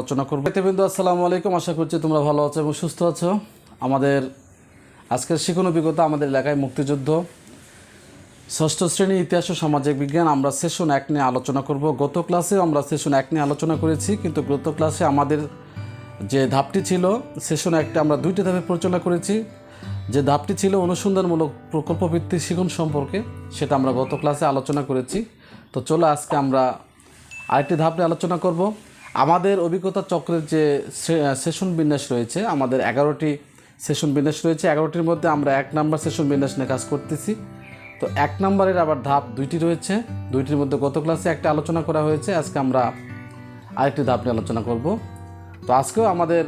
আলোচনা করব। বিন্দু, আসসালামু আলাইকুম। আশা করছি তোমরা ভালো আছো এবং সুস্থ আছো। আমাদের আজকের শিখন অভিজ্ঞতা আমাদের এলাকায় মুক্তিযুদ্ধ, ষষ্ঠ শ্রেণি ইতিহাস ও সামাজিক বিজ্ঞান। আমরা সেশন এক নিয়ে আলোচনা করব। গত ক্লাসে আমরা সেশন এক নিয়ে আলোচনা করেছি, কিন্তু গত ক্লাসে আমাদের যে ধাপটি ছিল, সেশন একটা আমরা দুইটি ধাপে পরিচালনা করেছি। যে ধাপটি ছিল অনুসন্ধানমূলক প্রকল্প ভিত্তিক শিখন সম্পর্কে, সেটা আমরা গত ক্লাসে আলোচনা করেছি। তো চলো আজকে আমরা আরেকটি ধাপ নিয়ে আলোচনা করব। আমাদের অভিজ্ঞতা চক্রের যে সেশন বিন্যাস রয়েছে, আমাদের এগারোটি সেশন বিন্যাস রয়েছে। এগারোটির মধ্যে আমরা এক নাম্বার সেশন বিন্যাস নিয়ে কাজ করতেছি। তো এক নম্বরের আবার ধাপ দুইটি রয়েছে। দুইটির মধ্যে গত ক্লাসে একটা আলোচনা করা হয়েছে। আজকে আমরা আরেকটি ধাপ নিয়ে আলোচনা করব। তো আজকেও আমাদের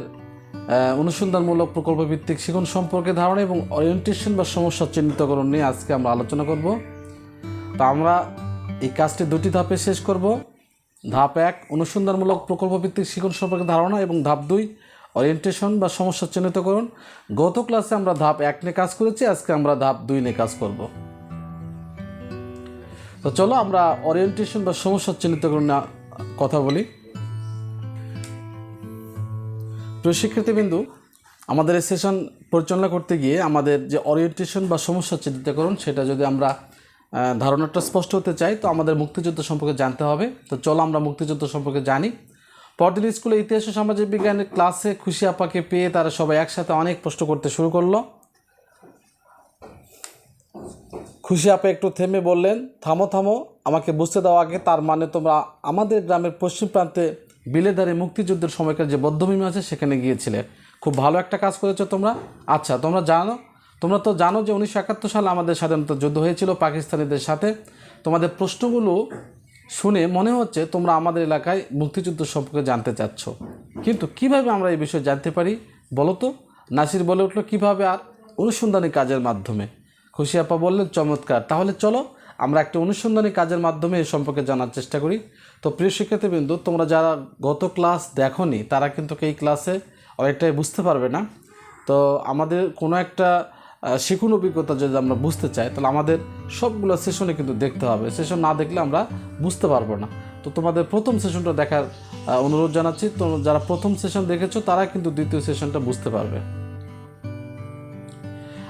অনুসন্ধানমূলক প্রকল্প ভিত্তিক শিখন সম্পর্কে ধারণা এবং অরিয়েন্টেশন বা সমস্যা চিহ্নিতকরণ নিয়ে আজকে আমরা আলোচনা করব। তো আমরা এই কাজটি দুটি ধাপে শেষ করব। ধাপ এক, অনুসন্ধানমূলক প্রকল্প ভিত্তিক শিখন সম্পর্কে ধারণা এবং ধাপ দুই ওরিয়েন্টেশন বা সমস্যা চিহ্নিতকরণ। গত ক্লাসে আমরা ধাপ এক নিয়ে কাজ করেছি, আজকে আমরা ধাপ দুই নিয়ে কাজ করব। তো চলো আমরা ওরিয়েন্টেশন বা সমস্যা চিহ্নিতকরণ কথা বলি। প্রিয় শিক্ষার্থীবিন্দু, আমাদের এই সেশন পরিচালনা করতে গিয়ে আমাদের যে ওরিয়েন্টেশন বা সমস্যা চিহ্নিতকরণ, সেটা যদি আমরা ধারণাটা স্পষ্ট হতে চাই, তো আমাদের মুক্তিযুদ্ধ সম্পর্কে জানতে হবে। তো চলো আমরা মুক্তিযুদ্ধ সম্পর্কে জানি। পরদিন স্কুলে ইতিহাস ও সামাজিক বিজ্ঞানের ক্লাসে খুশি আপাকে পেয়ে তারা সবাই একসাথে অনেক প্রশ্ন করতে শুরু করল। খুশি আপা একটু থেমে বললেন, থামো থামো, আমাকে বুঝতে দাও আগে, তার মানে তোমরা আমাদের গ্রামের পশ্চিম প্রান্তে বিলেদারে মুক্তিযুদ্ধের সময়কার যে বদ্ধভূমি আছে সেখানে গিয়েছিলে। খুব ভালো একটা কাজ করেছ তোমরা। আচ্ছা তোমরা জানো তোমরা তো জানো যে উনিশশো একাত্তর সালে আমাদের স্বাধীনতা যুদ্ধ হয়েছিল পাকিস্তানিদের সাথে। তোমাদের প্রশ্নগুলো শুনে মনে হচ্ছে তোমরা আমাদের এলাকায় মুক্তিযুদ্ধ সম্পর্কে জানতে চাচ্ছ। কিন্তু কীভাবে আমরা এই বিষয়ে জানতে পারি বলো তো? নাসির বলে উঠল, কীভাবে আর অনুসন্ধানী কাজের মাধ্যমে? খুশি আপা বললেন, চমৎকার। তাহলে চলো, আমরা একটা অনুসন্ধানী কাজের মাধ্যমে এ সম্পর্কে জানার চেষ্টা করি। তো প্রিয় শিক্ষার্থীবৃন্দু, তোমরা যারা গত ক্লাস দেখোনি, তারা কিন্তু এই ক্লাসে অনেকটাই বুঝতে পারবে না। তো আমাদের কোনো একটা শিখুন অভিজ্ঞতা যদি আমরা বুঝতে চাই, তাহলে আমাদের সবগুলো সেশনে কিন্তু দেখতে হবে। সেশন না দেখলে আমরা বুঝতে পারব না। তো তোমাদের প্রথম সেশনটা দেখার অনুরোধ জানাচ্ছি। তো যারা প্রথম সেশন দেখেছ, তারা কিন্তু দ্বিতীয় সেশনটা বুঝতে পারবে।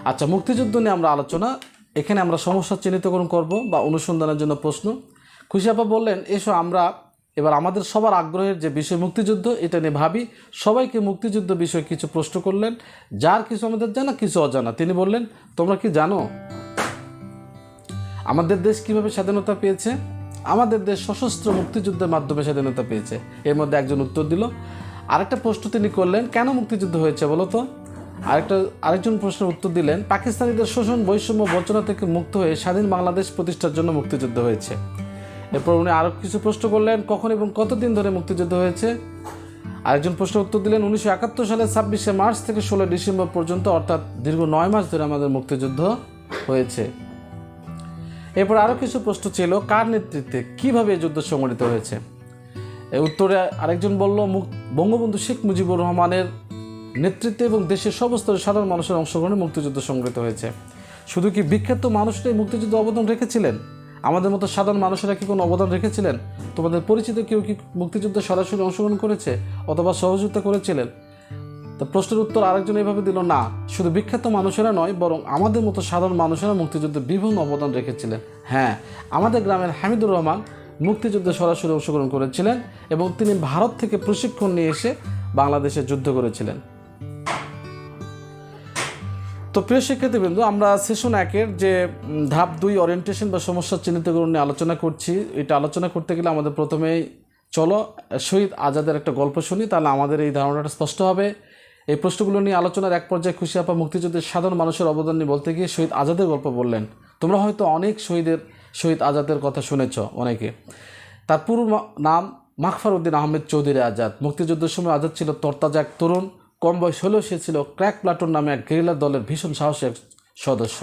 আচ্ছা মুক্তিযুদ্ধ নিয়ে আমরা আলোচনা। এখানে আমরা সমস্যা চিহ্নিতকরণ করব বা অনুসন্ধানের জন্য প্রশ্ন। খুশি আপা বললেন, এসো, আমরা এবার আমাদের সবার আগ্রহের যে বিষয় মুক্তিযুদ্ধ, এটা নিয়ে ভাবি, সবাইকে মুক্তিযুদ্ধ বিষয়ে কিছু প্রশ্ন করলেন, যার কিছু আমাদের জানা, কিছু অজানা। তিনি বললেন, তোমরা কি জানো, আমাদের দেশ কীভাবে স্বাধীনতা পেয়েছে? আমাদের দেশ সশস্ত্র মুক্তিযুদ্ধের মাধ্যমে স্বাধীনতা পেয়েছে। এর মধ্যে একজন উত্তর দিল, আরেকটা প্রশ্ন তিনি করলেন, কেন মুক্তিযুদ্ধ হয়েছে বলো তো? আরেকটা, আরেকজন প্রশ্নের উত্তর দিলেন, পাকিস্তানিদের শোষণ, বৈষম্য, বঞ্চনা থেকে মুক্ত হয়ে স্বাধীন বাংলাদেশ প্রতিষ্ঠার জন্য মুক্তিযুদ্ধ হয়েছে। এরপর উনি আরও কিছু প্রশ্ন করলেন, কখন এবং কতদিন ধরে মুক্তিযুদ্ধ হয়েছে? আরেকজন প্রশ্ন উত্তর দিলেন, উনিশশো একাত্তর সালের ছাব্বিশে মার্চ থেকে ষোলো ডিসেম্বর পর্যন্ত, অর্থাৎ দীর্ঘ নয় মাস ধরে আমাদের মুক্তিযুদ্ধ হয়েছে। এরপর আরও কিছু প্রশ্ন ছিল, কার নেতৃত্বে কীভাবে এই যুদ্ধ সংগঠিত হয়েছে? উত্তরে আরেকজন বলল বঙ্গবন্ধু শেখ মুজিবুর রহমানের নেতৃত্বে এবং দেশের সমস্ত সাধারণ মানুষের অংশগ্রহণে মুক্তিযুদ্ধ সংগঠিত হয়েছে। শুধু কি বিখ্যাত মানুষরাই মুক্তিযুদ্ধ অবদান রেখেছিলেন? আমাদের মতো সাধারণ মানুষেরা কি কোনো অবদান রেখেছিলেন? তোমাদের পরিচিত কেউ কি মুক্তিযুদ্ধে সরাসরি অংশগ্রহণ করেছে অথবা সহযোগিতা করেছিলেন? তো প্রশ্নের উত্তর আরেকজন এইভাবে দিল, না, শুধু বিখ্যাত মানুষেরা নয়, বরং আমাদের মতো সাধারণ মানুষেরা মুক্তিযুদ্ধে বিভিন্ন অবদান রেখেছিলেন। হ্যাঁ আমাদের গ্রামের হামিদুর রহমান মুক্তিযুদ্ধে সরাসরি অংশগ্রহণ করেছিলেন এবং তিনি ভারত থেকে প্রশিক্ষণ নিয়ে এসে বাংলাদেশে যুদ্ধ করেছিলেন। তো প্রিয় শিক্ষার্থীবৃন্দ, আমরা সেশন একের যে ধাপ দুই ওরিয়েন্টেশন বা সমস্যা চিহ্নিতকরণ নিয়ে আলোচনা করছি। এটা আলোচনা করতে গেলে আমাদের প্রথমেই চলো, শহীদ আজাদের একটা গল্প শুনি, তাহলে আমাদের এই ধারণাটা স্পষ্ট হবে। এই প্রশ্নগুলো নিয়ে আলোচনার এক পর্যায়ে খুশি আপা মুক্তিযুদ্ধের সাধারণ মানুষের অবদান নিয়ে বলতে গিয়ে শহীদ আজাদের গল্প বললেন। তোমরা হয়তো অনেক শহীদের, শহীদ আজাদের কথা শুনেছ অনেকে। তার পুরো নাম মাখফার উদ্দিন আহমেদ চৌধুরী আজাদ। মুক্তিযুদ্ধের সময় আজাদ ছিল তরতাজা এক তরুণ। কম বয়স হলেও সে ছিল ক্র্যাক প্লাটুন নামে এক গেরিলা দলের ভীষণ সাহসী এক সদস্য।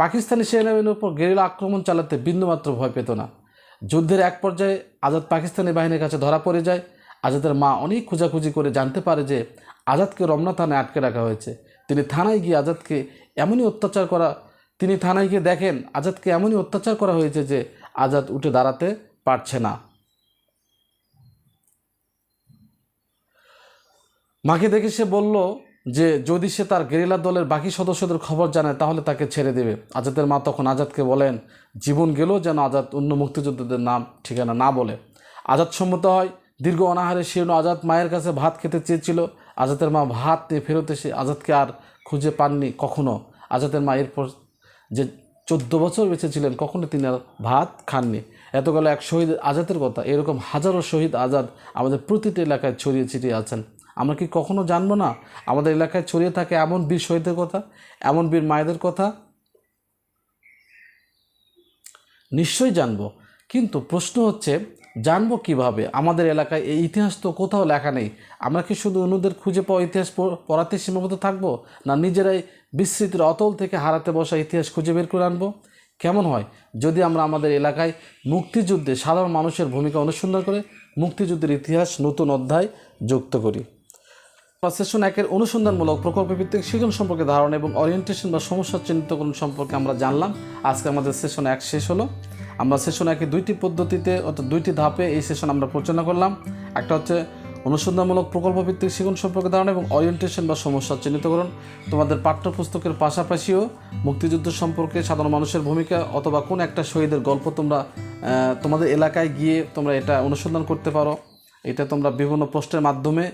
পাকিস্তানি সেনাবাহিনীর উপর গেরিলা আক্রমণ চালাতে বিন্দুমাত্র ভয় পেত না। যুদ্ধের এক পর্যায়ে আজাদ পাকিস্তানি বাহিনীর কাছে ধরা পড়ে যায়। আজাদের মা অনেক খোঁজাখুঁজি করে জানতে পারে যে আজাদকে রমনা থানায় আটকে রাখা হয়েছে। তিনি থানায় গিয়ে আজাদকে এমনই অত্যাচার করা, তিনি থানায় গিয়ে দেখেন আজাদকে এমনই অত্যাচার করা হয়েছে যে আজাদ উঠে দাঁড়াতে পারছে না। মাকে দেখে সে বলল যে, যদি সে তার গেরিলা দলের বাকি সদস্যদের খবর জানে, তাহলে তাকে ছেড়ে দেবে। আজাদের মা তখন আজাদকে বলেন, জীবন গেলেও যেন আজাদ অন্য মুক্তিযোদ্ধাদের নাম, ঠিকানা না বলে। আজাদ সম্মত হয়, দীর্ঘ অনাহারে শীর্ণ আজাদ মায়ের কাছে ভাত খেতে চেয়েছিল। আজাদের মা ভাত নিয়ে ফেরত এসে আজাদকে আর খুঁজে পাননি কখনো। আজাদের মা এরপর যে চোদ্দ বছর বেঁচে ছিলেন, কখনো তিনি আর ভাত খাননি। এত গেল এক শহীদ আজাদের কথা। এরকম হাজারো শহীদ আজাদ আমাদের প্রতিটি এলাকায় ছড়িয়ে ছিটিয়ে আছেন। আমরা কি কখনো জানব না? আমাদের এলাকায় ছড়িয়ে থাকে এমন বীর শহীদের কথা, এমন বীর মায়েদের কথা? নিশ্চয়ই জানব। কিন্তু প্রশ্ন হচ্ছে, জানব কীভাবে? আমাদের এলাকায় এই ইতিহাস তো কোথাও লেখা নেই। আমরা কি শুধু অন্যদের খুঁজে পাওয়া ইতিহাস পড়াতে সীমাবদ্ধ থাকব? না নিজেরাই বিস্মৃতির অতল থেকে হারাতে বসা ইতিহাস খুঁজে বের করে আনব? কেমন হয়? যদি আমরা আমাদের এলাকায় মুক্তিযুদ্ধে সাধারণ মানুষের ভূমিকা অনুসন্ধান করে মুক্তিযুদ্ধের ইতিহাস নতুন অধ্যায় যুক্ত করি। বা সেশন একের অনুসন্ধানমূলক প্রকল্প ভিত্তিক সৃজন সম্পর্কে ধারণা এবং ওরিয়েন্টেশন বা সমস্যা চিহ্নিতকরণ সম্পর্কে আমরা জানলাম। আজকে আমাদের সেশন এক শেষ হলো। আমরা সেশন একে দুইটি পদ্ধতিতে অর্থাৎ দুইটি ধাপে এই সেশন আমরা পরিচালনা করলাম। একটা হচ্ছে অনুসন্ধানমূলক প্রকল্প ভিত্তিক শিখন সম্পর্কে ধারণা এবং ওরিয়েন্টেশন বা সমস্যা চিহ্নিতকরণ তোমাদের পাঠ্যপুস্তকের পাশাপাশিও মুক্তিযুদ্ধ সম্পর্কে সাধারণ মানুষের ভূমিকা অথবা কোন একটা শহীদের গল্প তোমরা তোমাদের এলাকায় গিয়ে তোমরা এটা অনুসন্ধান করতে পারো। এটা তোমরা বিভিন্ন পোস্টের মাধ্যমে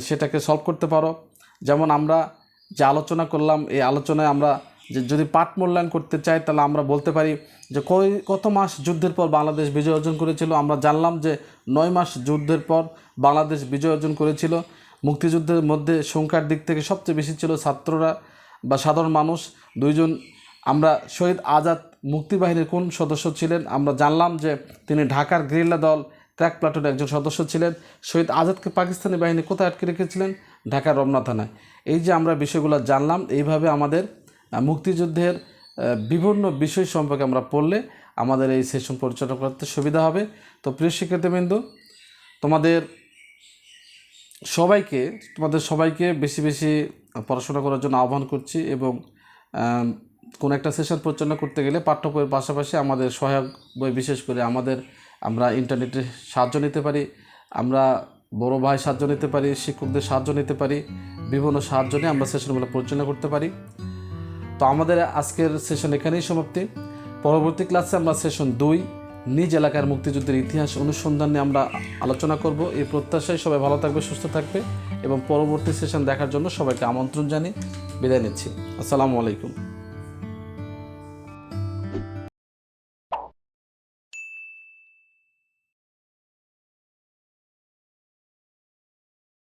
সেটাকে সলভ করতে পারো। যেমন আমরা যে আলোচনা করলাম, এই আলোচনায় আমরা যে যদি পাঠ মূল্যায়ন করতে চাই, তাহলে আমরা বলতে পারি যে কই, কত মাস যুদ্ধের পর বাংলাদেশ বিজয় অর্জন করেছিল? আমরা জানলাম যে নয় মাস যুদ্ধের পর বাংলাদেশ বিজয় অর্জন করেছিল। মুক্তিযুদ্ধের মধ্যে সংখ্যার দিক থেকে সবচেয়ে বেশি ছিল ছাত্ররা বা সাধারণ মানুষ। দুইজন, আমরা শহীদ আজাদ মুক্তিবাহিনীর কোন সদস্য ছিলেন? আমরা জানলাম যে তিনি ঢাকার গেরিলা দল ক্র্যাক প্লাটুনের একজন সদস্য ছিলেন। শহীদ আজাদকে পাকিস্তানি বাহিনী কোথায় আটকে রেখেছিলেন? ঢাকার রমনা থানায়। এই যে আমরা বিষয়গুলো জানলাম, এইভাবে আমাদের মুক্তিযুদ্ধের বিভিন্ন বিষয় সম্পর্কে আমরা পড়লে আমাদের এই সেশন পরিচালনা করতে সুবিধা হবে। তো প্রিয় শিক্ষার্থীবৃন্দ, তোমাদের সবাইকে তোমাদের সবাইকে বেশি বেশি পড়াশোনা করার জন্য আহ্বান করছি এবং কোনো একটা সেশন পরিচালনা করতে গেলে পাঠ্য বইয়ের পাশাপাশি আমাদের সহায়ক বই বিশেষ করে আমাদের আমরা ইন্টারনেটে সাহায্য নিতে পারি, আমরা বড় ভাই সাহায্য নিতে পারি, শিক্ষকদের সাহায্য নিতে পারি, বিভিন্ন সাহায্য নিয়ে আমরা সেশনগুলো পরিচালনা করতে পারি। তো আমাদের আজকের সেশন এখানেই সমাপ্তি। পরবর্তী ক্লাসে আমরা সেশন দুই, নিজ এলাকার মুক্তিযুদ্ধের ইতিহাস অনুসন্ধান নিয়ে আমরা আলোচনা করব। এই প্রত্যাশায় সবাই ভালো থাকবে, সুস্থ থাকবে এবং পরবর্তী সেশন দেখার জন্য সবাইকে আমন্ত্রণ জানিয়ে বিদায় নিচ্ছি। আসসালামু আলাইকুম।